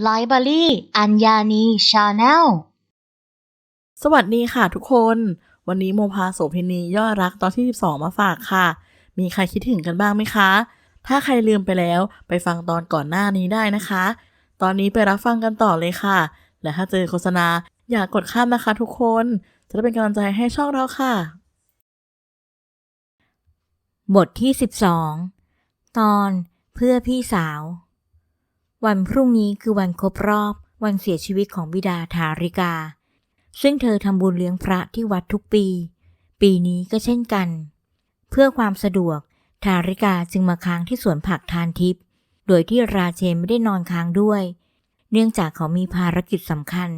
ไลบรารีอัญญานีชาแนล สวัสดีค่ะทุกคน วันนี้โมพาโสเภณียอดรักตอนที่ 12 มาฝากค่ะ มีใครคิดถึงกันบ้างไหมคะ ถ้าใครลืมไปแล้วไปฟังตอนก่อนหน้านี้ได้นะคะ ตอนนี้ไปรับฟังกันต่อเลยค่ะ และถ้าเจอโฆษณาอย่ากดข้ามนะคะทุกคน จะได้เป็นกำลังใจให้ช่องเราค่ะ บทที่ 12 ตอนเพื่อพี่สาว วันพรุ่งนี้คือวันครบรอบ วันเสียชีวิตของบิดาทาริกา ซึ่งเธอทำบุญเลี้ยงพระที่วัดทุกปี ปีนี้ก็เช่นกัน เพื่อความสะดวกทาริกาจึงมาค้างที่สวนผักทานทิพย์โดยที่ราเชนไม่ได้นอนค้างด้วย เนื่องจากเขามีภารกิจสำคัญ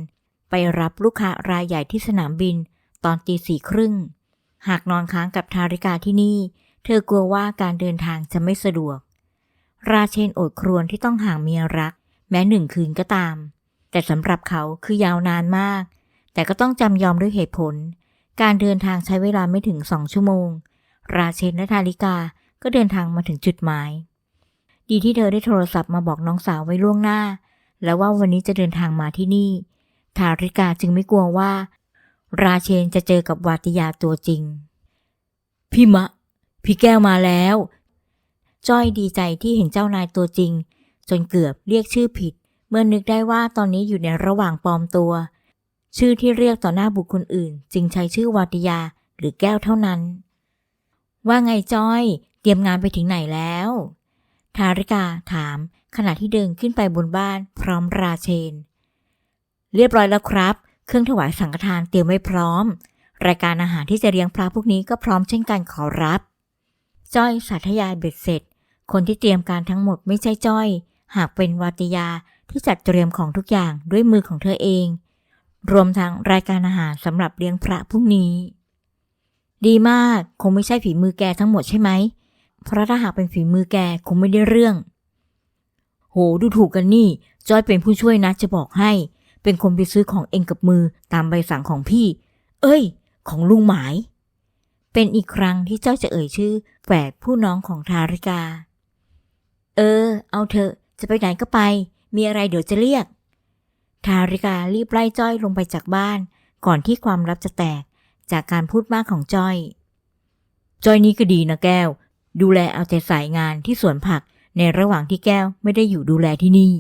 ไปรับลูกค้ารายใหญ่ที่สนามบินตอนตีสี่ครึ่ง หากนอนค้างกับทาริกาที่นี่ เธอกลัวว่าการเดินทางจะไม่สะดวก ราเชนโอดครวญที่ต้องห่างเมียรัก แม้หนึ่งคืนก็ตาม แต่สำหรับเขาคือยาวนานมาก แต่ก็ต้องจำยอมด้วยเหตุผล การเดินทางใช้เวลาไม่ถึงสองชั่วโมง ราเชนและทาริกาก็เดินทางมาถึงจุดหมาย ดีที่เธอได้โทรศัพท์มาบอกน้องสาวไว้ล่วงหน้า แล้วว่าวันนี้จะเดินทางมาที่นี่ทาริกาจึงไม่กลัวว่า ราเชนจะเจอกับวาติยาตัวจริง พี่มะ พี่แก้วมาแล้ว จ้อยดีใจที่เห็นเจ้านายตัวจริง จนเกือบเรียกชื่อผิด เมื่อนึกได้ว่าตอนนี้อยู่ในระหว่างปลอมตัว ชื่อที่เรียกต่อหน้าบุคคลอื่น จึงใช้ชื่อวาติยาหรือแก้วเท่านั้น ว่าไงจ้อย เตรียมงานไปถึงไหนแล้ว ทาริกาถาม ขณะที่เดินขึ้นไปบนบ้านพร้อมราเชน เรียบร้อยแล้วครับ เครื่องถวายสังฆทานเตรียมไว้พร้อม รายการอาหารที่จะเลี้ยงพระพวกนี้ก็พร้อมเช่นกันขอรับ จ้อยสาธยายเบ็ดเสร็จ คนที่เตรียมการทั้งหมดไม่ใช่จ้อย หากเป็นวาติยาที่จัดเตรียมของทุกอย่างด้วยมือของเธอเอง รวมทั้งรายการอาหารสำหรับเลี้ยงพระพรุ่งนี้ ดีมากคงไม่ใช่ฝีมือแกทั้งหมดใช่ไหมเพราะถ้าหากเป็นฝีมือแกคงไม่ได้เรื่อง โหดูถูกกันนี่ จ้อยเป็นผู้ช่วยนะจะบอกให้ เป็นคนไปซื้อของเองกับมือตามใบสั่งของพี่ เอ้ย ของลุงหมาย เป็นอีกครั้งที่เจ้าจะเอ่ยชื่อแฝดผู้น้องของทาริกา เออ เอาเถอะ จะไปไหนก็ไป มีอะไรเดี๋ยวจะเรียก ทาริการีบไล่จ้อยลงไปจากบ้าน ก่อนที่ความลับจะแตก จากการพูดมากของจ้อย จ้อยนี้ก็ดีนะแก้ว ดูแลเอาใจใส่งานที่สวนผักในระหว่างที่แก้วไม่ได้อยู่ดูแลที่นี่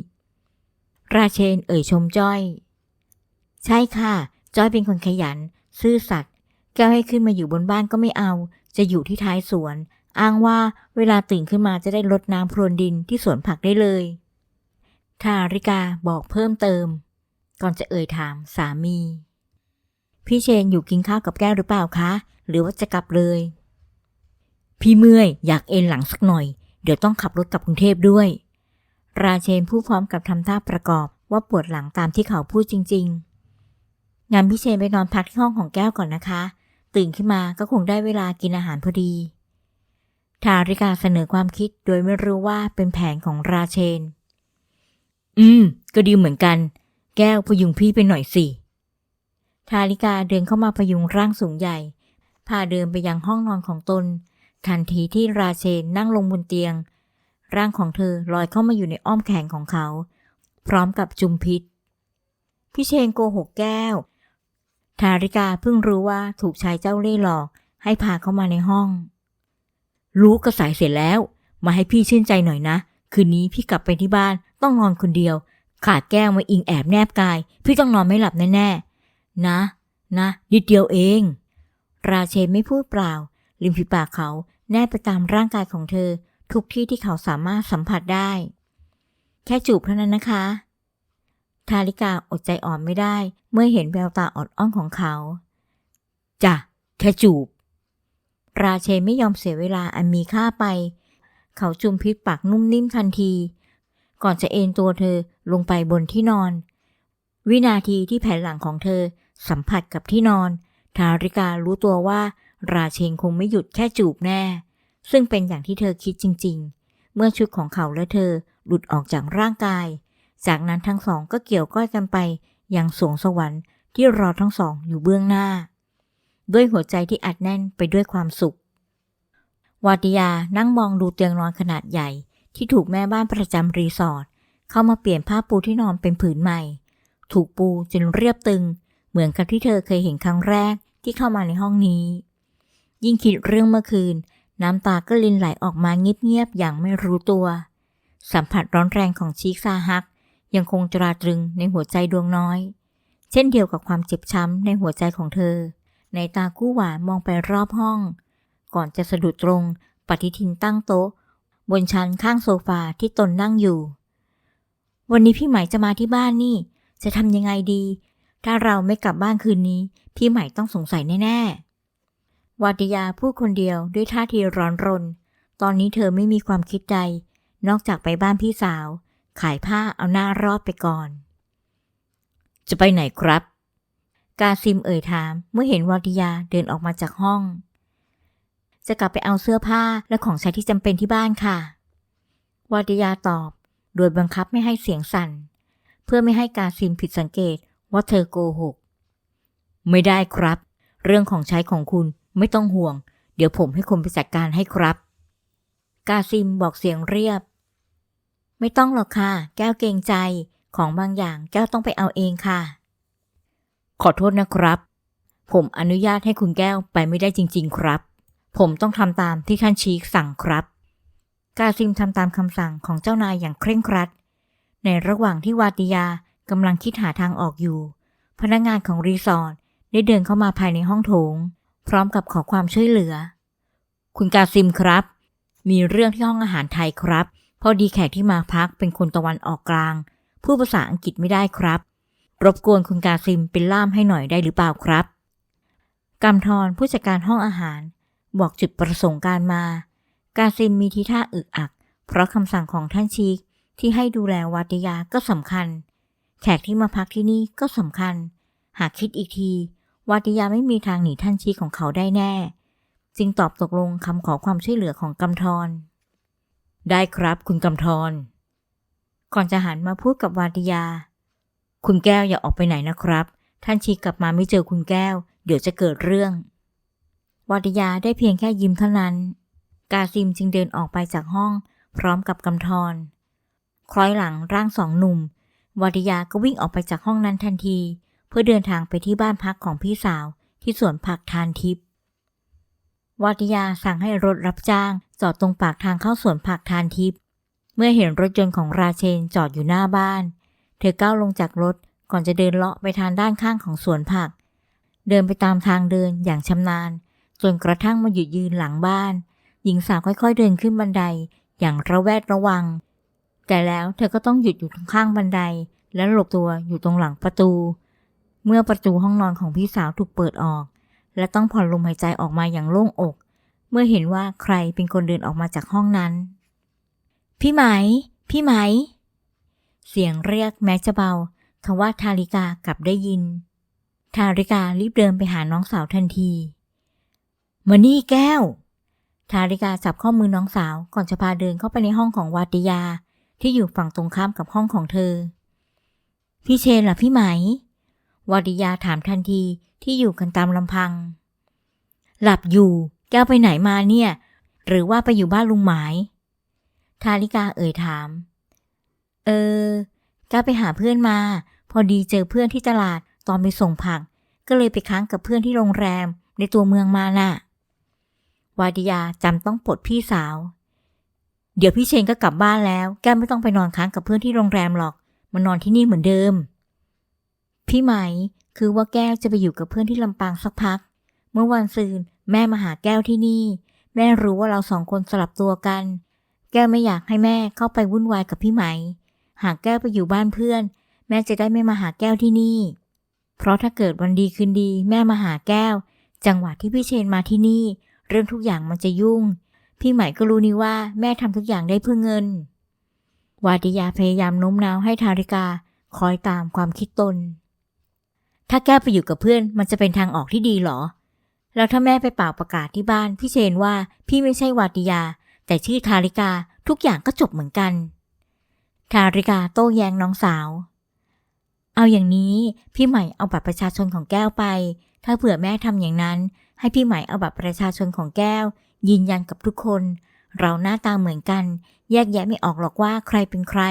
ราเชนเอ่ยชมจ้อย ใช่ค่ะ จ้อยเป็นคนขยัน ซื่อสัตย์ แก้วให้ขึ้นมาอยู่บนบ้านก็ไม่เอา จะอยู่ที่ท้ายสวน อ้างว่าเวลาตื่นขึ้นมาจะได้รดน้ำพรวนดินที่สวนผักได้เลย ทาริกาบอกเพิ่มเติม ก่อนจะเอ่ยถามสามี พี่เชนอยู่กินข้าวกับแก้วหรือเปล่าคะ หรือว่าจะกลับเลย พี่เมื่อยอยากเอนหลังสักหน่อย เดี๋ยวต้องขับรถกลับกรุงเทพด้วย ราเชนพูดพร้อมกับทำท่าประกอบว่าปวดหลังตามที่เขาพูดจริง ๆงั้นพี่เชนไปนอนพักที่ห้องของแก้วก่อนนะคะ ตื่นขึ้นมาก็คงได้เวลากินอาหารพอดี ทาริกาเสนอความคิดโดยไม่รู้ว่าเป็นแผนของราเชน อืม ก็ดีเหมือนกัน แก้วพยุงพี่ไปหน่อยสิ ทาริกาเดินเข้ามาพยุงร่างสูงใหญ่ พาเดินไปยังห้องนอนของตน ทันทีที่ราเชนนั่งลงบนเตียง ร่างของเธอลอยเข้ามาอยู่ในอ้อมแขนของเขา พร้อมกับจุมพิษ พี่เชนโกหกแก้ว ทาริกาเพิ่งรู้ว่าถูกชายเจ้าเล่ห์หลอกให้พาเข้ามาในห้อง รู้ก็สายเสร็จแล้ว มาให้พี่ชื่นใจหน่อยนะ คืนนี้พี่กลับไปที่บ้านต้องนอนคนเดียว ขาดแก้วมาอิงแอบแนบกาย พี่ต้องนอนไม่หลับแน่ๆนะ นะนิดเดียวเอง ราเชนไม่พูดเปล่า ริมฝีปากเขาแนบไปตามร่างกายของเธอ ทุกที่ที่เขาสามารถสัมผัสได้ แค่จูบเท่านั้นนะคะทาริกาอดใจอ่อนไม่ได้ เมื่อเห็นแววตาอดอ้อนของเขาจ้ะแค่จูบ ราเชนไม่ยอมเสียเวลาอันมีค่าไป เขาจุมพิษปากนุ่มนิ่มทันที ก่อนจะเอนตัวเธอลงไปบนที่นอน วินาทีที่แผ่นหลังของเธอสัมผัสกับที่นอน ทาริการู้ตัวว่า ราเชนคงไม่หยุดแค่จูบแน่ ซึ่งเป็นอย่างที่เธอคิดจริง ๆ เมื่อชุดของเขาและเธอหลุดออกจากร่างกาย จากนั้นทั้งสองก็เกี่ยวก้อยกันไปยังสวงสวรรค์ที่รอทั้งสองอยู่เบื้องหน้า ด้วยหัวใจที่อัดแน่นไปด้วยความสุข วาติยานั่งมองดูเตียงนอนขนาดใหญ่ ที่ถูกแม่บ้านประจำรีสอร์ทเข้ามาเปลี่ยนผ้าปูที่นอนเป็นผืนใหม่ ถูกปูจนเรียบตึง เหมือนกับที่เธอเคยเห็นครั้งแรกที่เข้ามาในห้องนี้ ยิ่งคิดเรื่องเมื่อคืน น้ำตาก็ลินไหลออกมาเงียบๆอย่างไม่รู้ตัว สัมผัสร้อนแรงของชีกซาฮัก ยังคงตราตรึงในหัวใจดวงน้อย เช่นเดียวกับความเจ็บช้ำในหัวใจของเธอ ในตาคู่หวานมองไปรอบห้อง ก่อนจะสะดุดตรงปฏิทินตั้งโต๊ะ บนชั้นข้างโซฟาที่ตนนั่งอยู่ วันนี้พี่ใหม่จะมาที่บ้านนี่ จะทำยังไงดี ถ้าเราไม่กลับบ้านคืนนี้ พี่ใหม่ต้องสงสัยแน่ๆวาติยาพูดคนเดียวด้วยท่าทีร้อนรน ตอนนี้เธอไม่มีความคิดใด นอกจากไปบ้านพี่สาว ขายผ้าเอาหน้ารอบไปก่อน จะไปไหนครับ กาซิมเอ่ยถามเมื่อเห็นวาติยาเดินออกมาจากห้อง จะกลับไปเอาเสื้อผ้าและของใช้ที่จำเป็นที่บ้านค่ะ วาติยาตอบ โดยบังคับไม่ให้เสียงสั่น เพื่อไม่ให้กาซิมผิดสังเกตว่าเธอโกหก ไม่ได้ครับ เรื่องของใช้ของคุณไม่ต้องห่วง เดี๋ยวผมให้คนไปจัดการให้ครับ กาซิมบอกเสียงเรียบ ไม่ต้องหรอกค่ะ แก้วเกรงใจของบางอย่างแก้วต้องไปเอาเองค่ะ ขอโทษนะครับ ผมอนุญาตให้คุณแก้วไปไม่ได้จริง ๆ ครับ ผมต้องทำตามที่ท่านชีคสั่งครับ กาซิมทำตามคำสั่งของเจ้านายอย่างเคร่งครัด ในระหว่างที่วาติยากำลังคิดหาทางออกอยู่ พนักงานของรีสอร์ทได้เดินเข้ามาภายในห้องโถง พร้อมกับขอความช่วยเหลือ คุณกาซิมครับ มีเรื่องที่ห้องอาหารไทยครับ พอดีแขกที่มาพักเป็นคนตะวันออกกลางผู้ภาษาอังกฤษไม่ได้ครับ รบกวนคุณกาซิมเป็นล่ามให้หน่อยได้หรือเปล่าครับกำธรผู้จัดการห้องอาหาร บอกจุดประสงค์การมา กาซิมมีทีท่าอึกอัก เพราะคำสั่งของท่านชีกที่ให้ดูแลวาติยาก็สำคัญ แขกที่มาพักที่นี่ก็สำคัญ หากคิดอีกทีวาติยาไม่มีทางหนีท่านชีของเขาได้แน่ จึงตอบตกลงคำขอความช่วยเหลือของกำธรได้ครับคุณกำธรก่อนจะหันมาพูดกับวาติยา คุณแก้วอย่าออกไปไหนนะครับ ท่านชีกลับมาไม่เจอคุณแก้ว เดี๋ยวจะเกิดเรื่องวาติยาได้เพียงแค่ยิ้มเท่านั้น กาซิมจึงเดินออกไปจากห้อง พร้อมกับกำธรคล้อยหลังร่างสองหนุ่มวาติยาก็วิ่งออกไปจากห้องนั้นทันที เพื่อเดินทางไปที่บ้านพักของพี่สาวที่สวนผักทานทิพย์วาติยาสั่งให้รถรับจ้าง จอดตรงปากทางเข้าสวนผักทานทิพย์เมื่อเห็นรถยนต์ของราเชนจอดอยู่หน้าบ้าน ธอก้าวลงจากรถก่อนจะเดินเลาะไปทางด้านข้างของสวนผัก เดินไปตามทางเดินอย่างชำนาญ จนกระทั่งมาหยุดยืนหลังบ้าน หญิงสาวค่อยๆเดินขึ้นบันไดอย่างระแวดระวัง แต่แล้วเธอก็ต้องหยุดอยู่ตรงข้างบันได และหลบตัวอยู่ตรงหลังประตู เมื่อประตูห้องนอนของพี่สาวถูกเปิดออก และต้องผ่อนลมหายใจออกมาอย่างโล่งอก เมื่อเห็นว่าใครเป็นคนเดินออกมาจากห้องนั้น พี่ไหม พี่ไหม เสียงเรียกแม้จะเบาทว่าทาริกากลับได้ยิน ทาริการีบเดินไปหาน้องสาวทันทีมานี่แก้ว ทาริกาจับข้อมือน้องสาวก่อนจะพาเดินเข้าไปในห้องของวาติยาที่อยู่ฝั่งตรงข้ามกับห้องของเธอ พี่เชนล่ะพี่ไหม วาติยาถามทันทีที่อยู่กันตามลำพัง หลับอยู่ แก้วไปไหนมาเนี่ย หรือว่าไปอยู่บ้านลุงหมาย ทาริกาเอ่ยถาม เออแก้วไปหาเพื่อนมา พอดีเจอเพื่อนที่ตลาดตอนไปส่งผัก ก็เลยไปค้างกับเพื่อนที่โรงแรมในตัวเมืองมาน่ะ วาดิยาจำต้องปลดพี่สาว เดี๋ยวพี่เชนก็กลับบ้านแล้ว แก้ไม่ต้องไปนอนค้างกับเพื่อนที่โรงแรมหรอกมานอนที่นี่เหมือนเดิม พี่ไหมคือว่าแก้วจะไปอยู่กับเพื่อนที่ลำปางสักพัก เมื่อวันซืนแม่มาหาแก้วที่นี่ แม่รู้ว่าเราสองคนสลับตัวกัน แก้วไม่อยากให้แม่เข้าไปวุ่นวายกับพี่ไหม หากแก้วไปอยู่บ้านเพื่อน แม่จะได้ไม่มาหาแก้วที่นี่ เพราะถ้าเกิดวันดีคืนดีแม่มาหาแก้ว จังหวะที่พี่เชนมาที่นี่ เรื่องทุกอย่างมันจะยุ่ง พี่ใหม่ก็รู้นี่ว่าแม่ทำทุกอย่างได้เพื่อเงิน วาติยาพยายามโน้มน้าวให้ทาริกาคอยตามความคิดตน ถ้าแก้วไปอยู่กับเพื่อนมันจะเป็นทางออกที่ดีเหรอ แล้วถ้าแม่ไปเป่าประกาศที่บ้าน พี่เชนว่าพี่ไม่ใช่วาติยา แต่ชื่อทาริกาทุกอย่างก็จบเหมือนกัน ทาริกาโต้แย้งน้องสาว เอาอย่างนี้พี่ใหม่เอาบัตรประชาชนของแก้วไป ถ้าเผื่อแม่ทำอย่างนั้น ให้พี่ใหม่เอาบัตรประชาชนของแก้ว ยืนยันกับทุกคน เราหน้าตาเหมือนกัน แยกแยะไม่ออกหรอกว่าใครเป็นใคร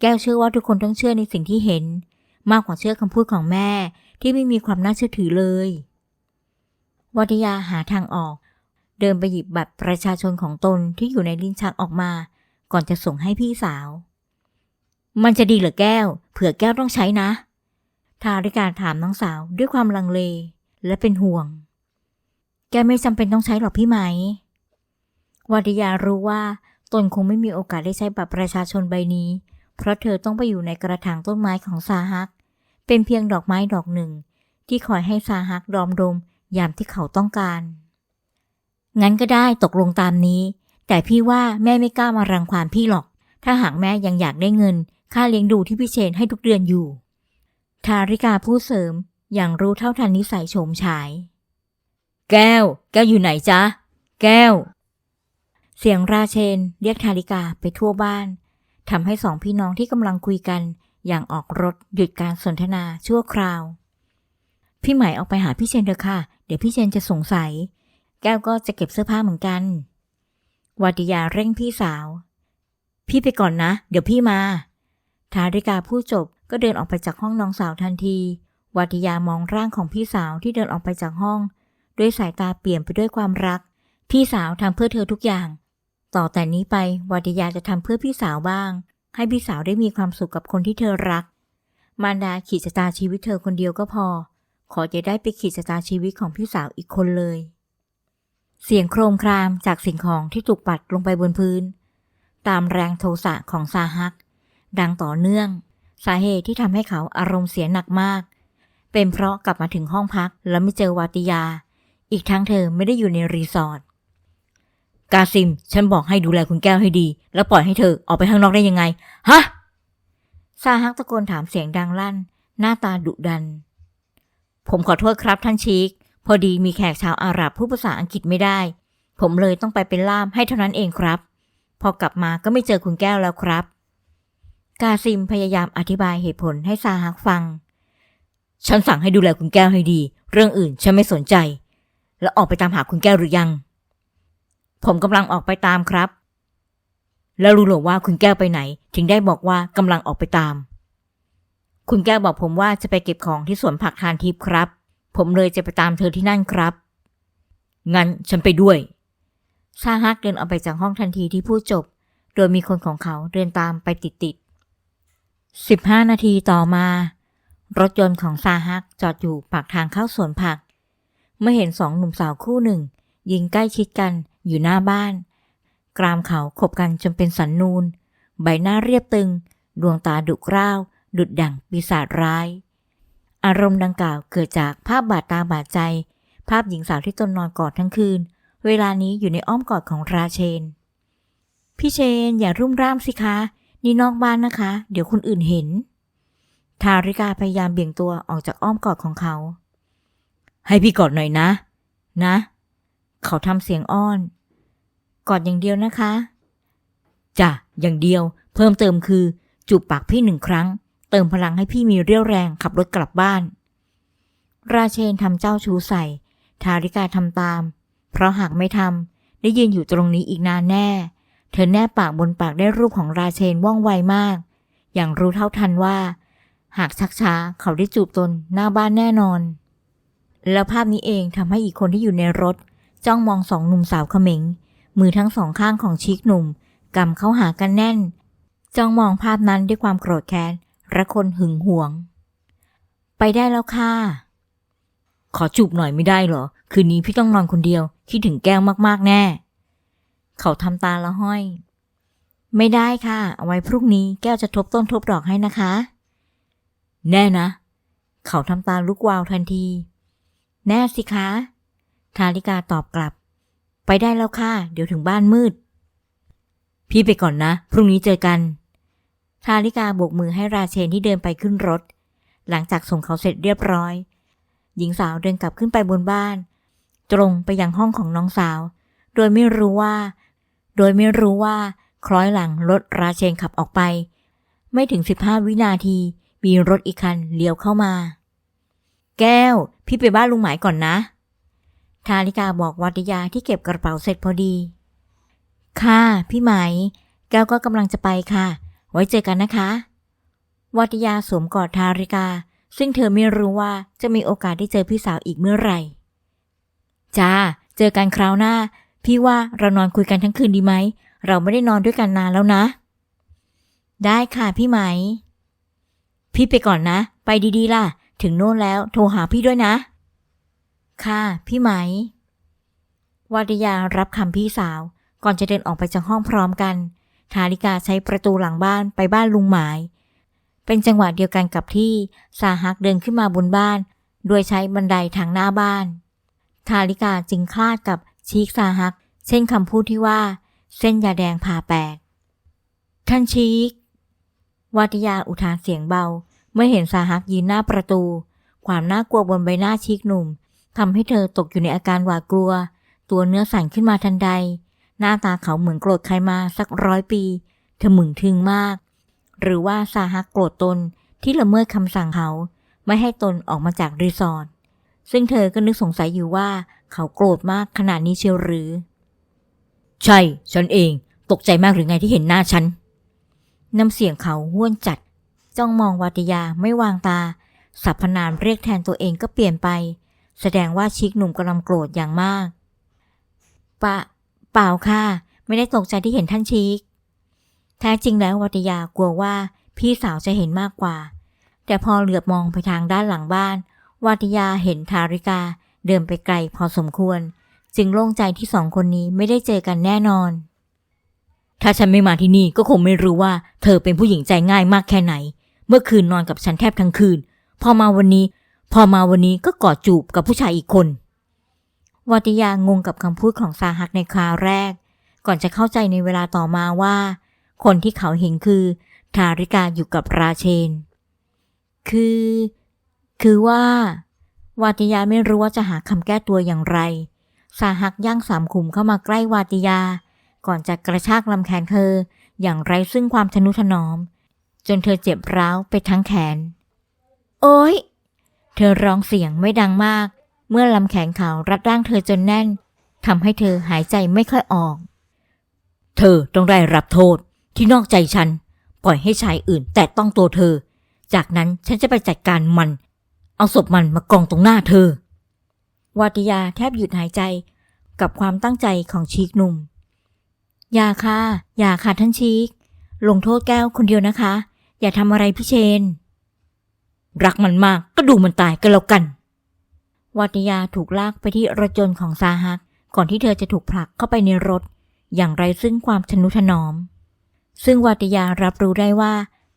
แก้วเชื่อว่าทุกคนต้องเชื่อในสิ่งที่เห็น มากกว่าเชื่อคำพูดของแม่ที่ไม่มีความน่าเชื่อถือเลยวัตยาหาทางออก เดินไปหยิบบัตรประชาชนของตนที่อยู่ในลิ้นชักออกมา ก่อนจะส่งให้พี่สาว มันจะดีเหรอแก้ว เผื่อแก้วต้องใช้นะ ทาริกาถามน้องสาวด้วยความลังเลและเป็นห่วง แกไม่จำเป็นต้องใช้หรอกพี่ไหมวัตยารู้ว่าตนคงไม่มีโอกาสได้ใช้บัตรประชาชนใบนี้ เพราะเธอต้องไปอยู่ในกระถางต้นไม้ของซาฮัก เป็นเพียงดอกไม้ดอกหนึ่ง ที่คอยให้ซาฮักดอมดมยามที่เขาต้องการ งั้นก็ได้ตกลงตามนี้ แต่พี่ว่าแม่ไม่กล้ามารังความพี่หรอก ถ้าหากแม่ยังอยากได้เงิน ค่าเลี้ยงดูที่พี่เชนให้ทุกเดือนอยู่ ทาริกาพูดเสริมอย่างรู้เท่าทันนิสัยโฉมฉาย แก้ว แก้วอยู่ไหนจ๊ะ แก้ว เสียงราเชนเรียกทาริกาไปทั่วบ้านทำให้สองพี่น้องที่กำลังคุยกันอย่างออกรถหยุดการสนทนาชั่วคราว พี่ใหม่ออกไปหาพี่เชนเถอะค่ะ เดี๋ยวพี่เชนจะสงสัย แก้วก็จะเก็บเสื้อผ้าเหมือนกัน วัติยาเร่งพี่สาว พี่ไปก่อนนะ เดี๋ยวพี่มา ทาริกาพูดจบก็เดินออกไปจากห้องน้องสาวทันที วัติยามองร่างของพี่สาวที่เดินออกไปจากห้อง ด้วยสายตาเปลี่ยนไปด้วยความรัก พี่สาวทำเพื่อเธอทุกอย่าง ต่อแต่นี้ไปวัติยาจะทำเพื่อพี่สาวบ้าง ให้พี่สาวได้มีความสุขกับคนที่เธอรัก มารดาขีดชะตาชีวิตเธอคนเดียวก็พอ ขอจะได้ไปขีดชะตาชีวิตของพี่สาวอีกคนเลย เสียงโครมครามจากสิ่งของที่ถูกปัดลงไปบนพื้น ตามแรงโทสะของซาฮัก ดังต่อเนื่อง สาเหตุที่ทำให้เขาอารมณ์เสียหนักมาก เป็นเพราะกลับมาถึงห้องพักแล้วไม่เจอวาติยา อีกทั้งเธอไม่ได้อยู่ในรีสอร์ทกาซิม ฉันบอกให้ดูแลคุณแก้วให้ดี แล้วปล่อยให้เธอออกไปข้างนอกได้ยังไง ฮะ ซาฮักตะโกนถามเสียงดังลั่น หน้าตาดุดัน ผมขอโทษครับท่านชีกพอดีมีแขกชาวอาหรับผู้ภาษาอังกฤษไม่ได้ ผมเลยต้องไปเป็นล่ามให้เท่านั้นเองครับ พอกลับมาก็ไม่เจอคุณแก้วแล้วครับ กาซิมพยายามอธิบายเหตุผลให้ซาฮักฟัง ฉันสั่งให้ดูแลคุณแก้วให้ดี เรื่องอื่นฉันไม่สนใจ แล้วออกไปตามหาคุณแก้วหรือยัง ผมกำลังออกไปตามครับ แล้วรู้หรือว่าคุณแก้วไปไหน ถึงได้บอกว่ากำลังออกไปตาม คุณแก้วบอกผมว่าจะไปเก็บของที่สวนผักทานทิพย์ครับ ผมเลยจะไปตามเธอที่นั่นครับ งั้นฉันไปด้วยซาฮักเดินออกไปจากห้องทันทีที่พูดจบ โดยมีคนของเขาเดินตามไปติดๆ สิบห้านาทีต่อมา รถยนต์ของซาฮักจอดอยู่ปากทางเข้าสวนผัก เมื่อเห็นสองหนุ่มสาวคู่หนึ่ง ยิงใกล้ชิดกันอยู่หน้าบ้าน กรามเขาขบกันจนเป็นสันนูน ใบหน้าเรียบตึง ดวงตาดุกร้าว ดุดดั่งปีศาจร้าย อารมณ์ดังกล่าวเกิดจากภาพบาดตาบาดใจ ภาพหญิงสาวที่ตนนอนกอดทั้งคืน เวลานี้อยู่ในอ้อมกอดของราเชน พี่เชนอย่ารุ่มร่ามสิคะ นี่นอกบ้านนะคะ เดี๋ยวคนอื่นเห็น ทาริกาพยายามเบี่ยงตัวออกจากอ้อมกอดของเขา ให้พี่กอดหน่อยนะ นะ เขาทำเสียงอ้อน กอดอย่างเดียวนะคะจ้ะอย่างเดียว เพิ่มเติมคือ จูบปากพี่หนึ่งครั้ง เติมพลังให้พี่มีเรี่ยวแรงขับรถกลับบ้าน ราเชนทำเจ้าชู้ใส่ ทาริกาทำตาม เพราะหากไม่ทำได้ยืนอยู่ตรงนี้อีกนานแน่ เธอแนบปากบนปากได้รูปของราเชนว่องไวมาก อย่างรู้เท่าทันว่า หากชักช้าเขาได้จูบตนหน้าบ้านแน่นอน แล้วภาพนี้เองทำให้อีกคนที่อยู่ในรถ จ้องมองสองหนุ่มสาวเขม็ง มือทั้งสองข้างของชิคหนุ่มกำเข้าหากันแน่น จ้องมองภาพนั้นด้วยความโกรธแค้นและคนหึงหวง ไปได้แล้วค่ะขอจูบหน่อยไม่ได้เหรอ คืนนี้พี่ต้องนอนคนเดียว คิดถึงแก้วมากๆแน่ เขาทำตาละห้อย ไม่ได้ค่ะ เอาไว้พรุ่งนี้แก้วจะทบต้นทบดอกให้นะคะ แน่นะ เขาทำตาลุกวาวทันที แน่สิคะ ทาริกาตอบกลับ ไปได้แล้วค่ะ เดี๋ยวถึงบ้านมืด พี่ไปก่อนนะ พรุ่งนี้เจอกัน ทาริกาโบกมือให้ราเชนที่เดินไปขึ้นรถ หลังจากส่งเขาเสร็จเรียบร้อย หญิงสาวเดินกลับขึ้นไปบนบ้าน ตรงไปยังห้องของน้องสาวโดยไม่รู้ว่า โดยไม่รู้ว่าคล้อยหลังรถราเชนขับออกไป ไม่ถึงสิบห้าวินาที มีรถอีกคันเลี้ยวเข้ามา แก้ว พี่ไปบ้านลุงหมายก่อนนะทาริกาบอกวัตยาที่เก็บกระเป๋าเสร็จพอดี ค่ะ พี่หมายแก้วก็กำลังจะไปค่ะ ไว้เจอกันนะคะวัตยาสวมกอดทาริกา ซึ่งเธอไม่รู้ว่าจะมีโอกาสได้เจอพี่สาวอีกเมื่อไหร่ จ้า เจอกันคราวหน้า พี่ว่าเรานอนคุยกันทั้งคืนดีไหม เราไม่ได้นอนด้วยกันนานแล้วนะ ได้ค่ะพี่ไหม พี่ไปก่อนนะ ไปดีๆล่ะ ถึงโน่นแล้ว โทรหาพี่ด้วยนะ ค่ะพี่ไหม วาดยารับคำพี่สาว ก่อนจะเดินออกไปจากห้องพร้อมกันทาริกาใช้ประตูหลังบ้านไปบ้านลุงหมาย เป็นจังหวะเดียวกันกับที่สาฮักเดินขึ้นมาบนบ้าน โดยใช้บันไดทางหน้าบ้านทาริกาจึงคลาดกับ ชีกสาฮัก เช่นคำพูดที่ว่า เส้นยาแดงผ่าแปลกท่านชีกวาติยาอุทานเสียงเบา เมื่อเห็นสาฮักยืนหน้าประตู ความน่ากลัวบนใบหน้าชีกหนุ่มทำให้เธอตกอยู่ในอาการหวาดกลัว ตัวเนื้อสั่นขึ้นมาทันใด หน้าตาเขาเหมือนโกรธใครมาสักร้อยปี เธอหมึงทึงมาก หรือว่าสาฮักโกรธตนที่ละเมิดคำสั่งเขา ไม่ให้ตนออกมาจากรีสอร์ทซึ่งเธอก็นึกสงสัยอยู่ว่า เขาโกรธมากขนาดนี้เชียวหรือ ใช่ ฉันเอง ตกใจมากหรือไงที่เห็นหน้าฉัน น้ำเสียงเขาห้วนจัด จ้องมองวาติยาไม่วางตาสรรพนามเรียกแทนตัวเองก็เปลี่ยนไป แสดงว่าชิกหนุ่มกำลังโกรธอย่างมากปะเปล่าค่ะ ไม่ได้ตกใจที่เห็นท่านชิก แท้จริงแล้ววัตยากลัวว่าพี่สาวจะเห็นมากกว่า แต่พอเหลือบมองไปทางด้านหลังบ้านวัตยาเห็นทาริกา เดินไปไกลพอสมควร จึงโล่งใจที่สองคนนี้ไม่ได้เจอกันแน่นอน ถ้าฉันไม่มาที่นี่ก็คงไม่รู้ว่า เธอเป็นผู้หญิงใจง่ายมากแค่ไหน เมื่อคืนนอนกับฉันแทบทั้งคืน พอมาวันนี้ พอมาวันนี้ก็กอดจูบกับผู้ชายอีกคนวัติยางงกับคำพูดของสาหักในคราวแรก ก่อนจะเข้าใจในเวลาต่อมาว่า คนที่เขาเห็นคือทาริกาอยู่กับราเชน คือ คือว่า วาติยาไม่รู้ว่าจะหาคำแก้ตัวอย่างไร สาหักย่างสามขุมเข้ามาใกล้วาติยา ก่อนจะกระชากลำแขนเธอ อย่างไร้ซึ่งความทนุถนอม จนเธอเจ็บร้าวไปทั้งแขน โอ๊ยเธอร้องเสียงไม่ดังมาก เมื่อลำแขนเขารัดร่างเธอจนแน่นทำให้เธอหายใจไม่ค่อยออก เธอต้องได้รับโทษที่นอกใจฉัน ปล่อยให้ชายอื่น แตะต้องตัวเธอ จากนั้นฉันจะไปจัดการมัน เอาศพมันมากองตรงหน้าเธอ วาติยาแทบหยุดหายใจกับความตั้งใจของชีกหนุ่ม อย่าค่ะ อย่าค่ะท่านชีก ลงโทษแก้วคนเดียวนะคะ อย่าทำอะไรพี่เชน รักมันมากก็ดูมันตายกันแล้วกันวัตยาถูกลากไปที่รถยนต์ของซาฮัก ก่อนที่เธอจะถูกผลักเข้าไปในรถ อย่างไรซึ่งความทนุถนอม ซึ่งวัตยารับรู้ได้ว่า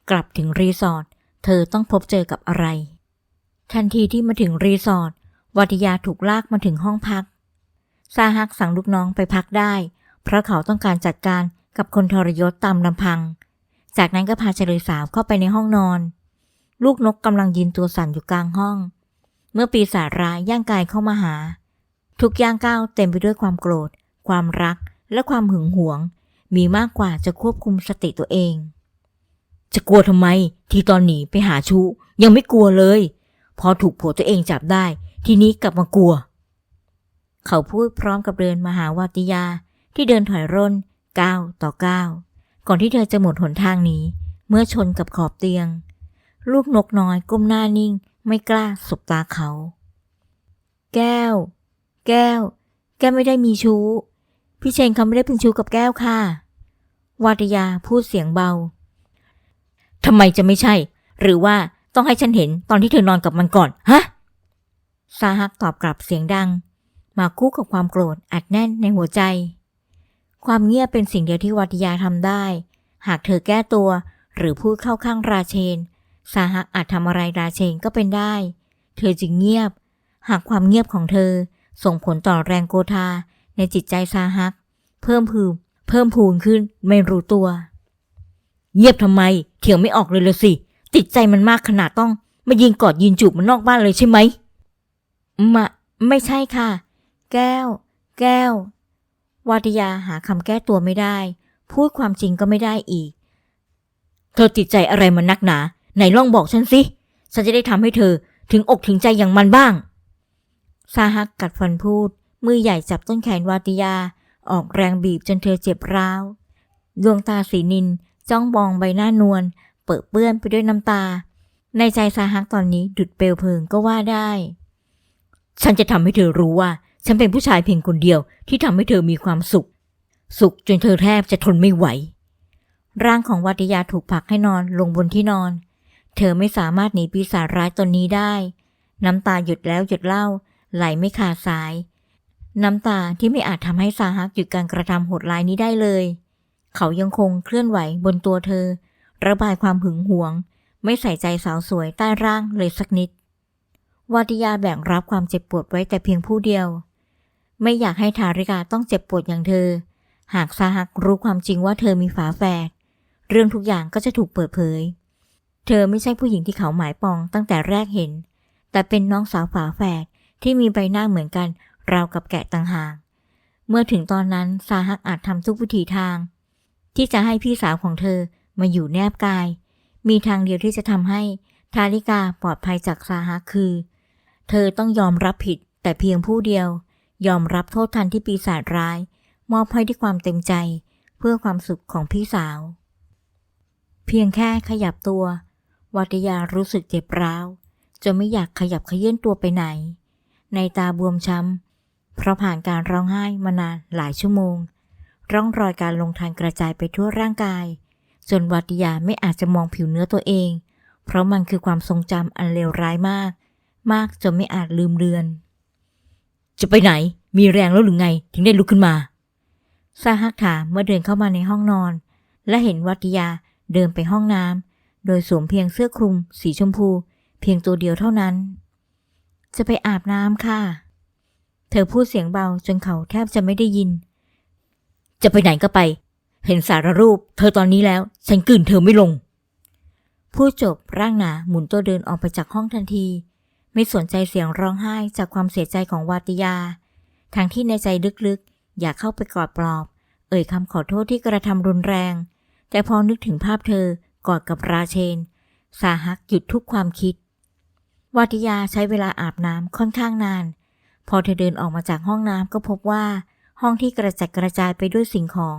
กลับถึงรีสอร์ทเธอต้องพบเจอกับอะไร ทันทีที่มาถึงรีสอร์ทวัตยาถูกลากมาถึงห้องพัก ซาฮักสั่งลูกน้องไปพักได้ เพราะเขาต้องการจัดการกับคนทรยศตามลำพัง จากนั้นก็พาเฉลยสาวเข้าไปในห้องนอน ลูกนกกำลังยืนตัวสั่นอยู่กลางห้อง เมื่อปีศาจร้ายย่างกายเข้ามาหา ทุกย่างก้าวเต็มไปด้วยความโกรธ ความรักและความหึงหวง มีมากกว่าจะควบคุมสติตัวเอง จะกลัวทำไมที่ตอนหนีไปหาชู้ยังไม่กลัวเลย พอถูกผัวตัวเองจับได้ ทีนี้กลับมากลัว เขาพูดพร้อมกับเดินมาหาวาติยาที่เดินถอยร่นก้าวต่อก้าวก่อนที่เธอจะหมดหนทางนี้ เมื่อชนกับขอบเตียง ลูกนกน้อยก้มหน้านิ่ง ไม่กล้าสบตาเขา แก้ว แก้ว แก้วไม่ได้มีชู้ พี่เชนเขาไม่ได้เป็นชู้กับแก้วค่ะ วาติยาพูดเสียงเบาทำไมจะไม่ใช่ หรือว่า ต้องให้ฉันเห็นตอนที่เธอนอนกับมันก่อน ฮะซาฮักตอบกลับเสียงดัง มาคู่กับความโกรธอัดแน่นในหัวใจ ความเงียบเป็นสิ่งเดียวที่วัตยาทำได้ หากเธอแก้ตัว หรือพูดเข้าข้างราเชนสาหักอาจทำอะไรราเชนก็เป็นได้ เธอจึงเงียบ หากความเงียบของเธอ ส่งผลต่อแรงโกธาในจิตใจสาหัก เพิ่มพูนเพิ่มพูนขึ้นไม่รู้ตัว เงียบทำไมเถียงไม่ออกเลยเลยสิ ติดใจมันมากขนาดต้อง มายิงกอดยินจูบมันนอกบ้านเลยใช่ไหมมะ ไม่ใช่ค่ะ แก้ว แก้ว วาติยาหาคำแก้ตัวไม่ได้ พูดความจริงก็ไม่ได้อีก เธอติดใจอะไรมันนักหนา ไหนลองบอกฉันสิ ฉันจะได้ทำให้เธอถึงอกถึงใจอย่างมันบ้าง ซาฮักกัดฟันพูด มือใหญ่จับต้นแขนวาติยา ออกแรงบีบจนเธอเจ็บร้าว ดวงตาสีนินจ้องมองใบหน้านวล เปิดเปื้อนไปด้วยน้ำตา ในใจซาฮักตอนนี้ดุดเปลวเพลิงก็ว่าได้ ฉันจะทำให้เธอรู้ว่า ฉันเป็นผู้ชายเพียงคนเดียวที่ทำให้เธอมีความสุข สุขจนเธอแทบจะทนไม่ไหว ร่างของวัติยาถูกผลักให้นอนลงบนที่นอน เธอไม่สามารถหนีปีศาจร้ายตนนี้ได้ น้ำตาหยุดแล้วหยุดเล่า ไหลไม่ขาดสายน้ำตาที่ไม่อาจทำให้สาฮักหยุดการกระทำโหดร้ายนี้ได้เลย เขายังคงเคลื่อนไหวบนตัวเธอ ระบายความหึงหวง ไม่ใส่ใจสาวสวยใต้ร่างเลยสักนิด วาติยาแบ่งรับความเจ็บปวดไว้แต่เพียงผู้เดียว ไม่อยากให้ทาริกาต้องเจ็บปวดอย่างเธอ หากสาหักรู้ความจริงว่าเธอมีฝาแฝดเรื่องทุกอย่างก็จะถูกเปิดเผย เธอไม่ใช่ผู้หญิงที่เขาหมายปองตั้งแต่แรกเห็น แต่เป็นน้องสาวฝาแฝดที่มีใบหน้าเหมือนกันราวกับแกะต่างหาก เมื่อถึงตอนนั้นซาฮักอาจทำทุกวิถีทาง ที่จะให้พี่สาวของเธอ มาอยู่แนบกาย มีทางเดียวที่จะทำให้ทาริกาปลอดภัยจากซาฮักคือ เธอต้องยอมรับผิดแต่เพียงผู้เดียว ยอมรับโทษทันที่ปีศาจร้าย มอบให้ด้วยความเต็มใจ เพื่อความสุขของพี่สาว เพียงแค่ขยับตัว วัตยารู้สึกเจ็บร้าวจนไม่อยากขยับเขยื่อนตัวไปไหน ในตาบวมช้ำเพราะผ่านการร้องไห้มานานหลายชั่วโมง ร่องรอยการลงทานกระจายไปทั่วร่างกาย จนวัตยาไม่อาจจะมองผิวเนื้อตัวเอง เพราะมันคือความทรงจำอันเลวร้ายมาก มากจนไม่อาจลืมเลือน จะไปไหน มีแรงแล้วหรือไง ถึงได้ลุกขึ้นมาซาฮักถามเมื่อเดินเข้ามาในห้องนอน และเห็นวัตยาเดินไปห้องน้ำโดยสวมเพียงเสื้อคลุม สีชมพู เพียงตัวเดียวเท่านั้น จะไปอาบน้ำค่ะ เธอพูดเสียงเบาจนเขาแทบจะไม่ได้ยิน จะไปไหนก็ไป เห็นสารรูป เธอตอนนี้แล้ว ฉันกลืนเธอไม่ลงพูดจบร่างหนาหมุนตัวเดินออกไปจากห้องทันที ไม่สนใจเสียงร้องไห้จากความเสียใจของวาติยา ทั้งที่ในใจลึกๆ อยากเข้าไปกอดปลอบ เอ่ยคำขอโทษที่กระทำรุนแรง แต่พอนึกถึงภาพเธอกอดกับราเชน สาฮักหยุดทุกความคิด วาติยาใช้เวลาอาบน้ำค่อนข้างนาน พอเธอเดินออกมาจากห้องน้ำก็พบว่า ห้องที่กระจัดกระจายไปด้วยสิ่งของ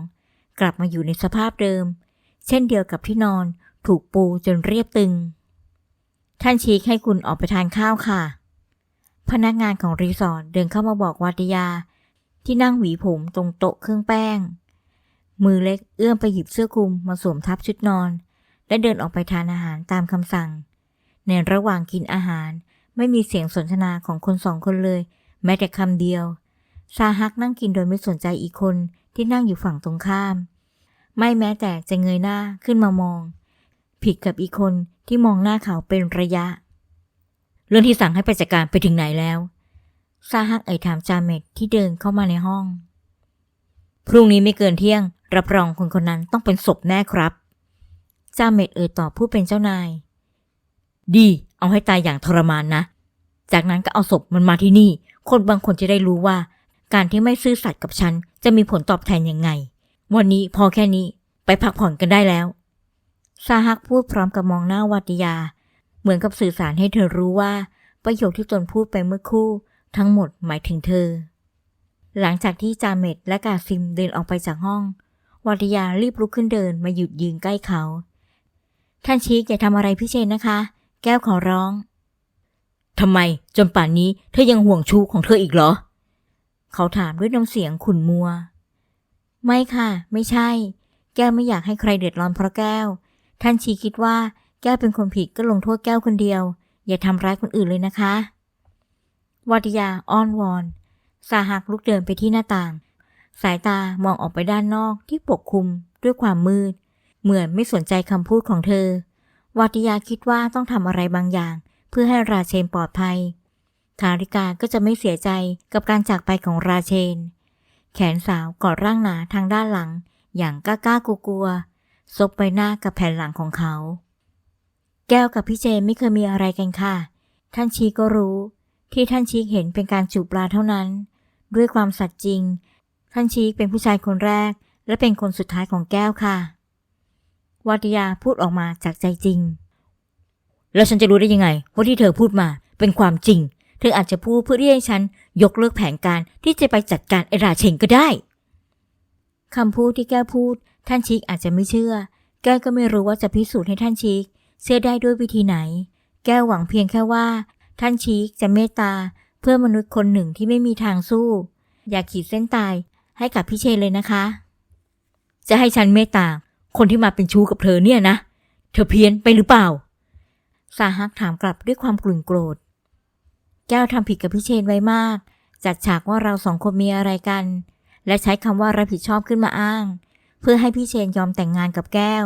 กลับมาอยู่ในสภาพเดิม เช่นเดียวกับที่นอนถูกปูจนเรียบตึง ท่านชี้ให้คุณออกไปทานข้าวค่ะ พนักงานของรีสอร์ทเดินเข้ามาบอกวาติยา ที่นั่งหวีผมตรงโต๊ะเครื่องแป้ง มือเล็กเอื้อมไปหยิบเสื้อคลุมมาสวมทับชุดนอน และเดินออกไปทานอาหารตามคำสั่ง ในระหว่างกินอาหารไม่มีเสียงสนทนาของคนสองคนเลย แม้แต่คำเดียวซาฮักนั่งกินโดยไม่สนใจอีกคน ที่นั่งอยู่ฝั่งตรงข้าม ไม่แม้แต่จะเงยหน้าขึ้นมามอง ผิดกับอีกคนที่มองหน้าเขาเป็นระยะ เรื่องที่สั่งให้ไปจัดการไปถึงไหนแล้วซาฮักเอ่ยถามจาเมตที่เดินเข้ามาในห้อง พรุ่งนี้ไม่เกินเที่ยง รับรองคนคนนั้นต้องเป็นศพแน่ครับ จาเมตเอ่ยตอบผู้เป็นเจ้านาย ดี เอาให้ตายอย่างทรมานนะ จากนั้นก็เอาศพมันมาที่นี่ คนบางคนจะได้รู้ว่า การที่ไม่ซื่อสัตย์กับฉัน จะมีผลตอบแทนยังไง วันนี้พอแค่นี้ไปพักผ่อนกันได้แล้วซาฮักพูดพร้อมกับมองหน้าวัติยา เหมือนกับสื่อสารให้เธอรู้ว่า ประโยคที่ตนพูดไปเมื่อคู่ ทั้งหมดหมายถึงเธอ หลังจากที่จาเมตและกาซิมเดินออกไปจากห้อง วัติยารีบลุกขึ้นเดินมาหยุดยืนใกล้เขา ท่านชีกอย่าทำอะไรพี่เชนนะคะ แก้วขอร้องทำไมจนป่านนี้เธอยังห่วงชูของเธออีกเหรอ เขาถามด้วยน้ำเสียงขุ่นมัว ไม่ค่ะ ไม่ใช่ แก้วไม่อยากให้ใครเดือดร้อนเพราะแก้ว ท่านชีคิดว่าแก้วเป็นคนผิดก็ลงโทษแก้วคนเดียว อย่าทำร้ายคนอื่นเลยนะคะวัตยาอ้อนวอนสาหักลุกเดินไปที่หน้าต่าง สายตามองออกไปด้านนอกที่ปกคลุมด้วยความมืด เหมือนไม่สนใจคำพูดของเธอวัตยาคิดว่าต้องทำอะไรบางอย่าง เพื่อให้ราเชนปลอดภัย ทาริกาก็จะไม่เสียใจกับการจากไปของราเชน แขนสาวกอดร่างหนาทางด้านหลัง อย่างกล้ากล้ากลัวๆซบใบหน้ากับแผ่นหลังของเขา แก้วกับพี่เจไม่เคยมีอะไรกันค่ะ ท่านชีก็รู้ ที่ท่านชีเห็นเป็นการจูบปลาเท่านั้น ด้วยความสัตย์จริง ท่านชีเป็นผู้ชายคนแรก และเป็นคนสุดท้ายของแก้วค่ะวัตยาพูดออกมาจากใจจริง แล้วฉันจะรู้ได้ยังไงว่าที่เธอพูดมาเป็นความจริง ธออาจจะพูดเพื่อที่ให้ฉันยกเลิกแผนการที่จะไปจัดการไอราเชงก็ได้คำพูดที่แก้พูด ท่านชิกอาจจะไม่เชื่อ แก้ก็ไม่รู้ว่าจะพิสูจน์ให้ท่านชีกเชื่อได้ด้วยวิธีไหน แก้หวังเพียงแค่ว่า ท่านชีกจะเมตตาเพื่อมนุษย์คนหนึ่งที่ไม่มีทางสู้ อย่าขีดเส้นตายให้กับพี่เชนเลยนะคะ จะให้ฉันเมตตา คนที่มาเป็นชู้กับเธอเนี่ยนะ เธอเพี้ยนไปหรือเปล่า สาฮักถามกลับด้วยความกลุ่นโกรธ แก้วทำผิดกับพี่เชนไว้มาก จัดฉากว่าเราสองคนมีอะไรกัน และใช้คำว่ารับผิดชอบขึ้นมาอ้าง เพื่อให้พี่เชนยอมแต่งงานกับแก้ว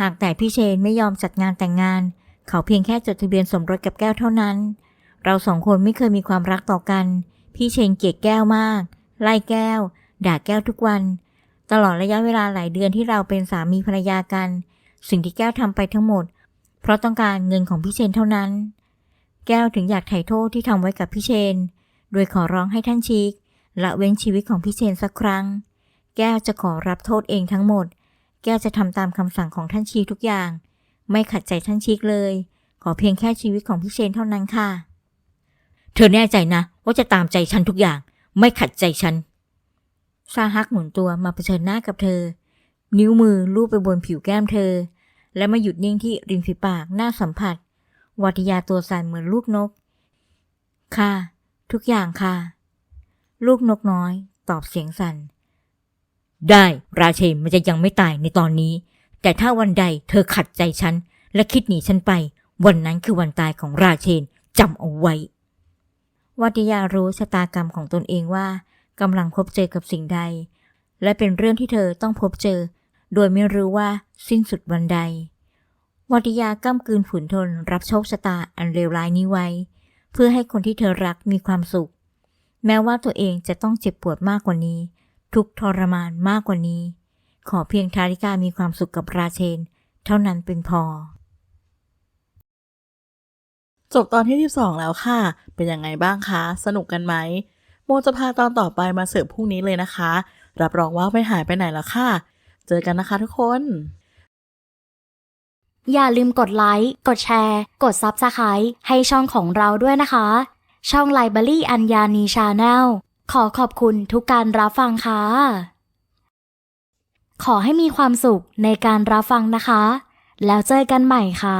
หากแต่พี่เชนไม่ยอมจัดงานแต่งงาน เขาเพียงแค่จดทะเบียนสมรสกับแก้วเท่านั้น เราสองคนไม่เคยมีความรักต่อกัน พี่เชนเกลียดแก้วมาก ไล่แก้ว ด่าแก้วทุกวัน ตลอดระยะเวลาหลายเดือนที่เราเป็นสามีภรรยากัน สิ่งที่แก้วทำไปทั้งหมด เพราะต้องการเงินของพี่เชนเท่านั้น แก้วถึงอยากไถ่โทษที่ทำไว้กับพี่เชน โดยขอร้องให้ท่านชีกละเว้นชีวิตของพี่เชนสักครั้ง แก้วจะขอรับโทษเองทั้งหมด แก้วจะทำตามคำสั่งของท่านชีกทุกอย่าง ไม่ขัดใจท่านชีกเลย ขอเพียงแค่ชีวิตของพี่เชนเท่านั้นค่ะ เธอแน่ใจนะว่าจะตามใจฉันทุกอย่าง ไม่ขัดใจฉันซาฮักหมุนตัวมาเผชิญหน้ากับเธอ นิ้วมือลูบไปบนผิวแก้มเธอ และมาหยุดนิ่งที่ริมฝีปากหน้าสัมผัส วัติยาตัวสั่นเหมือนลูกนก ค่ะ ทุกอย่างค่ะ ลูกนกน้อย ตอบเสียงสั่น ได้ราเชนมันจะยังไม่ตายในตอนนี้ แต่ถ้าวันใดเธอขัดใจฉัน และคิดหนีฉันไป วันนั้นคือวันตายของราเชนจำเอาไว้ วัติยารู้ชะตากรรมของตนเองว่ากำลังพบเจอกับสิ่งใด และเป็นเรื่องที่เธอต้องพบเจอ โดยไม่รู้ว่าสิ้นสุดวันใด วัติยาก้ำกืนฝืนทนรับโชคชะตาอันเลวร้ายนี้ไว้ เพื่อให้คนที่เธอรักมีความสุข แม้ว่าตัวเองจะต้องเจ็บปวดมากกว่านี้ ทุกทรมานมากกว่านี้ ขอเพียงทาริกามีความสุขกับราเชน เท่านั้นเป็นพอ จบตอนที่ 12 แล้วค่ะ เป็นยังไงบ้างคะ สนุกกันไหม โมจะพาตอนต่อไปมาเสิร์ฟพรุ่งนี้เลยนะคะ รับรองว่าไม่หายไปไหนแล้วค่ะ เจอกันนะคะทุกคน อย่าลืมกดไลค์ กดแชร์ กด Subscribe ให้ช่องของเราด้วยนะคะ ช่องไลบรารีอัญญานีชาแนลขอขอบคุณทุกการรับฟังค่ะ ขอให้มีความสุขในการรับฟังนะคะ แล้วเจอกันใหม่ค่ะ